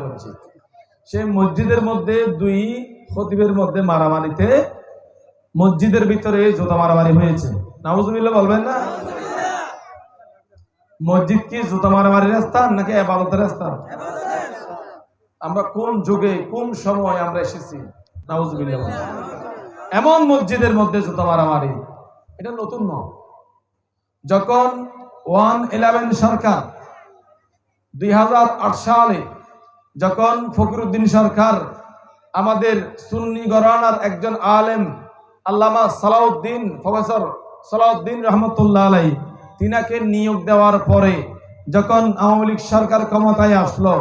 মসজিদ। সেই মসজিদের মধ্যে দুই খতিবের মধ্যে মারামারিতে মসজিদের ভিতরে জুতা মারামারি হয়েছে। নাউজুবিল্লাহ বলবেন না? মসজিদ কি জুতা মারামারির স্থান নাকি আবাদতের স্থান? আমরা কোন যুগে, কোন সময় আমরা এসেছি? নাউজুবিল্লাহ। এমন মসজিদের মধ্যে জুতা মারামারি। এটা নতুন নয়। যখন ওয়ান ইলেভেন সরকার দুই হাজার আট সালে যখন ফকরুদ্দিন সরকার আমাদের সুন্নি গরানার একজন আলেম আল্লামা সালাউদ্দিন, প্রফেসর সালাউদ্দিন রহমতুল্লাহ আলাই, তিনাকে নিয়োগ দেওয়ার পরে যখন আওয়ামী লীগ সরকার ক্ষমতায় আসলো,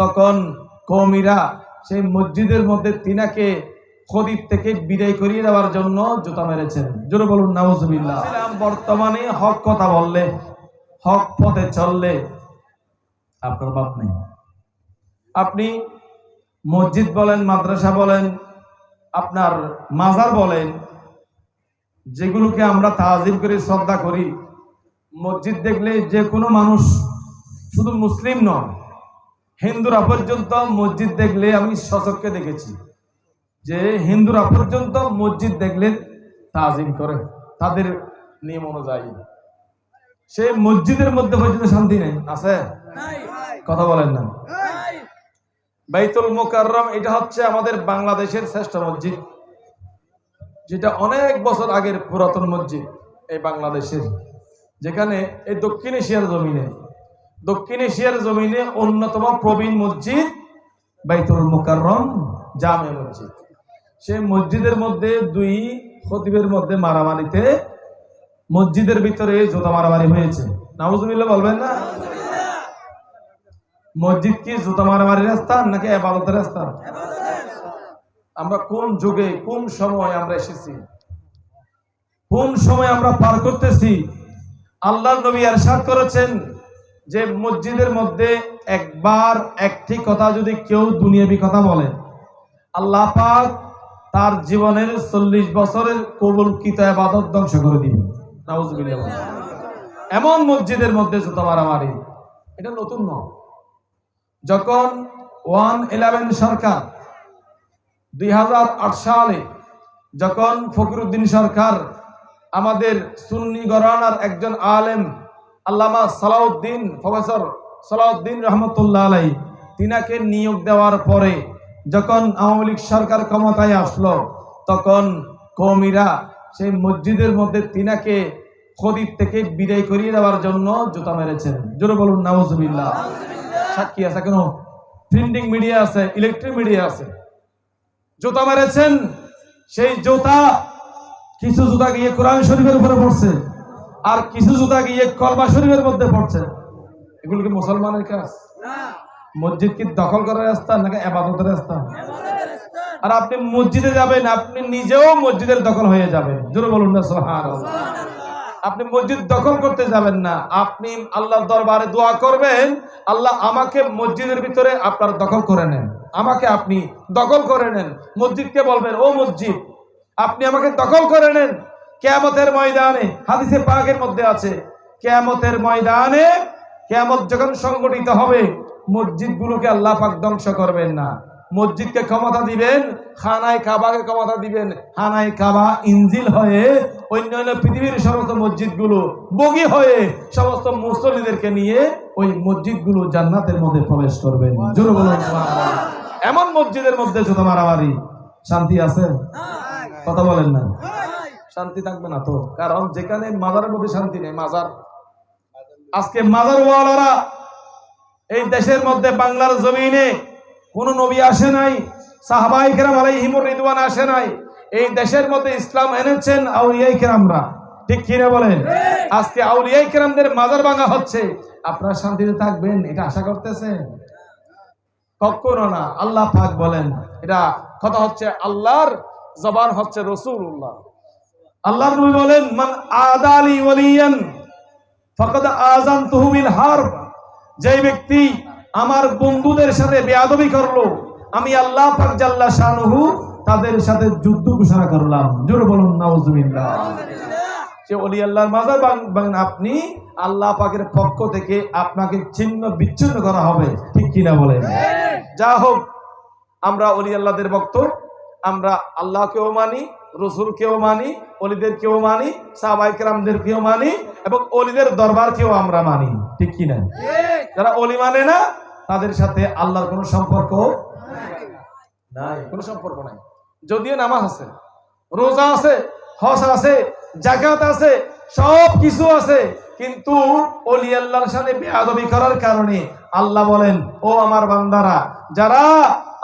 তখন কৌমিরা সেই মসজিদের মধ্যে তিনাকে খদির থেকে বিদায় করিয়ে দেওয়ার জন্য জুতা মেরেছেন। জোরে বলুন, নাউজুবিল্লাহ। বর্তমানে হক কথা বললে, হক পথে চললে আপনার বাপ নেই। আপনি মসজিদ বলেন, মাদ্রাসা বলেন, আপনার মাজার বলেন, যেগুলোকে আমরা তাজিম করি শ্রদ্ধা করি, মসজিদ দেখলে যে কোনো মানুষ শুধু মুসলিম নয় হিন্দুরা পর্যন্ত মসজিদ দেখলে আমি সচককে দেখেছি, যে হিন্দুরা পর্যন্ত মসজিদ দেখলে তাজিম করে, তাদের নিয়ম অনুযায়ী। সে মসজিদের মধ্যে পর্যন্ত শান্তি নেই, আছে? কথা বলেন না। বাইতুল মোকাররম, এটা হচ্ছে আমাদের বাংলাদেশের শ্রেষ্ঠ মসজিদ। যেটা অনেক বছর আগের পুরাতন মসজিদ এই বাংলাদেশের। যেখানে এই দক্ষিণ এশিয়ার জমিনে, দক্ষিণ এশিয়ার জমিনে অন্যতম প্রবীণ মসজিদ বাইতুল মোকাররম জামে মসজিদ। সেই মসজিদের মধ্যে দুই খতিবের মধ্যে মারামারিতে মসজিদের ভিতরে জোতা মারামারি হয়েছে। নাউজুবিল্লাহ বলবেন না? মসজিদ কি জুতা মারামারির স্থান নাকি আবাদতের স্থান আমরা কোন যুগে, কোন সময় আমরা এসেছি? কোন সময় আমরা পার করতেছি? আল্লাহ নবী এরশাদ করেছেন যে মসজিদের মধ্যে একবার একটি কথা যদি কেউ দুনিয়াবি কথা বলে, আল্লাহ পাক তার জীবনের চল্লিশ বছরের কবুলকৃত আবাদত ধ্বংস করে দিবে। এমন মসজিদের মধ্যে জুতা মারামারি। এটা নতুন নয়। যখন ওয়ান ইলেভেন সরকার দুই হাজার আট সালে যখন ফকরুদ্দিন সরকার আমাদের সুন্নি গরানার একজন আলেম আল্লামা সালাউদ্দিন, প্রফেসর সালাউদ্দিন রহমতুল্লাহ আলাই, তিনাকে নিয়োগ দেওয়ার পরে যখন আওয়ামী লীগ সরকার ক্ষমতায় আসলো, তখন কমিরা সেই মসজিদের মধ্যে তিনাকে খদির থেকে বিদায় করিয়ে দেওয়ার জন্য জুতা মেরেছেন। জোরে বলুন, নাউজুবিল্লাহ। সাক্ষী আছে কেন প্রিন্টিং মিডিয়া আছে ইলেকট্রিক মিডিয়া আছে। জুতা মেরেছেন সেই জুতা কিছু জুতা গিয়ে কোরআন শরীফের উপরে পড়ছে আর কিছু জুতা গিয়ে কলমা শরীফের মধ্যে পড়ছে। এগুলো কি মুসলমানের কাজ? মসজিদ কি দখল করার স্থান নাকি আবাদতের স্থান আর আপনি মসজিদে যাবেন আপনি নিজেও মসজিদের দখল হয়ে যাবেন। জোরে বলুন না সুবহানাল্লাহ। আপনি মসজিদ দখল করতে যাবেন না। আপনি আল্লাহর দরবারে দোয়া করবেন, আল্লাহ আমাকে মসজিদের ভিতরে আপনার দখল করে নেন। আমাকে আপনি দখল করে নেন। মসজিদকে বলবেন, ও মসজিদ, আপনি আমাকে দখল করে নেন। কেয়ামতের ময়দানে, হাদিসে পাকের মধ্যে আছে, কেয়ামতের ময়দানে কেয়ামত যখন সংগঠিত হবে, মসজিদগুলোকে আল্লাহ পাক ধ্বংস করবেন না। মসজিদকে ক্ষমতা দিবেন খানায় কাবাকে ক্ষমতা দিবেন। খানায় কাবা ইঞ্জিল হয়ে অন্যান্য পৃথিবীর সমস্ত মসজিদগুলো বগি হয়ে সমস্ত মুসলিমদেরকে নিয়ে ওই মসজিদগুলো জান্নাতের মধ্যে প্রবেশ করবেন। এমন মসজিদের মধ্যে জুতা মারামারি শান্তি আছে? কথা বলেন না। শান্তি থাকবে না তো? কারণ যেখানে মাজারের মধ্যে শান্তি নেই মাজার। আজকে মাজার ওয়ালারা এই দেশের মধ্যে বাংলার জমিনে কোন নবী আসে নাই সাহাবাই কেরাম আলাইহিমুর রিদওয়ান আসে নাই। এই দেশের মধ্যে ইসলাম এনেছেন আউলিয়াই কেরামরা। ঠিক কিনে বলেন? আজকে আউলিয়াই কেরামদের মাজার ভাঙা হচ্ছে। আপনারা শান্তিতে থাকবেন এটা আশা করতেছেন? কখনো না আল্লাহ পাক বলেন এটা কথা হচ্ছে আল্লাহর জবান হচ্ছে রসুল্লাহ আল্লাহর নবী বলেন মান আদালি ওয়ালিয়ান ফাকাদ আযান তুহুবিল হারব। যে ব্যক্তি আমার বন্ধুদের সাথে বেয়াদবি করল। আমি আল্লাহ পাক জাল্লা শানুহু তাদের সাথে যুদ্ধ ঘোষণা করলাম। জোরে বলুন নাউজুবিল্লাহ। সে অলি আল্লাহর মাজার আপনি আল্লাহ পাকের পক্ষ থেকে আপনাকে চিহ্ন বিচ্ছিন্ন করা হবে। ঠিক কিনা বলেন? যা হোক আমরা অলি আল্লাহদের ভক্ত আমরা আল্লাহকেও মানি রসুল রসুলকেও মানি অলিদের অলিদেরকেও মানি সাহবাইকরামদেরকেও মানি এবং অলিদের দরবারকেও আমরা মানি, ঠিক কিনা? যারা অলি মানে না, তাদের সাথে আল্লাহর কোনো সম্পর্ক নাই, কোনো সম্পর্ক নাই। যদিও নামাজ আছে, রোজা আছে, হজ আছে জাকাত আছে, সব কিছু আছে, কিন্তু অলি আল্লাহর সাথে বেয়াদবি করার কারণে আল্লাহ বলেন, ও আমার বান্দারা, যারা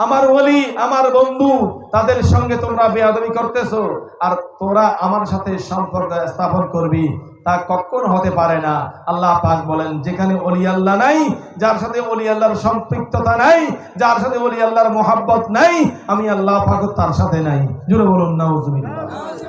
আমার ওলি আমার বন্ধু, তাদের সঙ্গে তোমরা বেয়াদবি করতেছো, আর তোরা আমার সাথে সম্পর্ক স্থাপন করবি তা কখন হতে পারে না? আল্লাহ পাক বলেন, যেখানে অলি আল্লাহ নাই, যার সাথে অলি আল্লাহর সম্পৃক্ততা নাই, যার সাথে অলি আল্লাহর মোহাব্বত নাই, আমি আল্লাহ পাক তার সাথে নাই। জুড়ে বলুন, নাউজুবিল্লাহ।